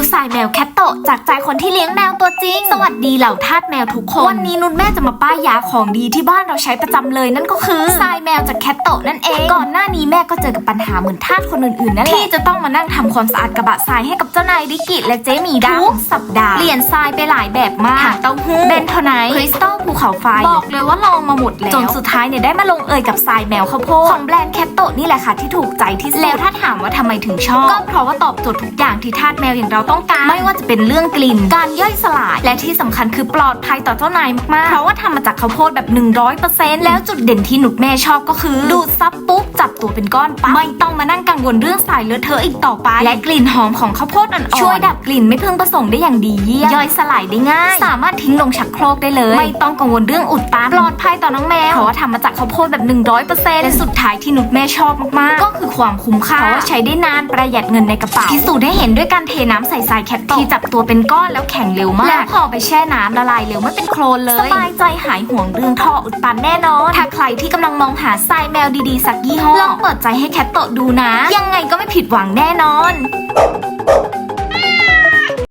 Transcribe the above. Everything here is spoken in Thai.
วสายแมวแคทโตะจากใจคนที่เลี้ยงแมวตัวจริง สวัสดีเหล่าทาสแมวทุกคน วันนี้นุชแม่จะมาป้ายยาของดีที่บ้านเราใช้ประจำเลยนั่นก็คือทรายแมวจากแคทโตะนั่นเอง ก่อนหน้านี้แม่ก็เจอกับปัญหาเหมือนทาสคนอื่นๆนั่นแหละที่จะต้องมานั่งทำความสะอาดกระบะทรายให้กับเจ้านายริกิและเจหมีดำทุกสัปดาห์เปลี่ยนทรายไปหลายแบบมากถังเต้าหู้เบนโทไนท์คริสตัลภูเขาไฟบอกเลยว่าลองมาหมดแล้วจนสุดท้ายเนี่ยได้มาลงเอยกับทรายแมวข้าวโพดของแบรนด์แคทโตะนี่แหละค่ะที่ถูกใจที่สุดแล้วถ้าถามว่าทำไมถึงชอบก็เพราะว่าตอบโจทย์ทุกอย่างที่ทาสแมวอย่างเราต้องการ ไม่ว่าจะเป็นเรื่องกลิ่น การย่อยสลาย และที่สำคัญคือปลอดภัยต่อเจ้านายมากๆ เพราะว่าทำมาจากข้าวโพดแบบ 100%แล้วจุดเด่นที่หนุดแม่ชอบก็คือ ดูดซับปุ๊บจับตัวเป็นก้อนปั๊บไม่ต้องมานั่งกังวลเรื่องสายเลือะเทออีกต่อไป และกลิ่นหอมของข้าวโพดอ่อนๆช่วยดับกลิ่นไม่พึงประสงค์ได้อย่างดีเยี่ยมย่อยสลายได้ง่าย สามารถทิ้งลงชักโครกได้เลย ไม่ต้องกังวลเรื่องอุดตันปลอดภัยต่อน้องแมวเพราะว่าทำมาจากข้าวโพดแบบ 100%และสุดท้ายที่หนุดแม่ชอบมากๆ ก็คือความคุ้มค่าเพราะว่าใช้ได้นานประหยัดเงินในกระเป๋าพิสูจน์ได้เห็นด้วยการเทน้ำใส่ทรายแคทโตที่จับตัวเป็นก้อนแล้วแข็งเร็วมาก แล้วพอไปแช่น้ำละลายเร็วไม่เป็นโคลนเลย สบายใจหายห่วงเรื่องท่ออุดตันแน่นอน ถ้าใครที่กำลังมองหาทรายแมวดีๆ สักยี่ห้อลองเปิดใจให้แคทโตดูนะ ยังไงก็ไม่ผิดหวังแน่นอน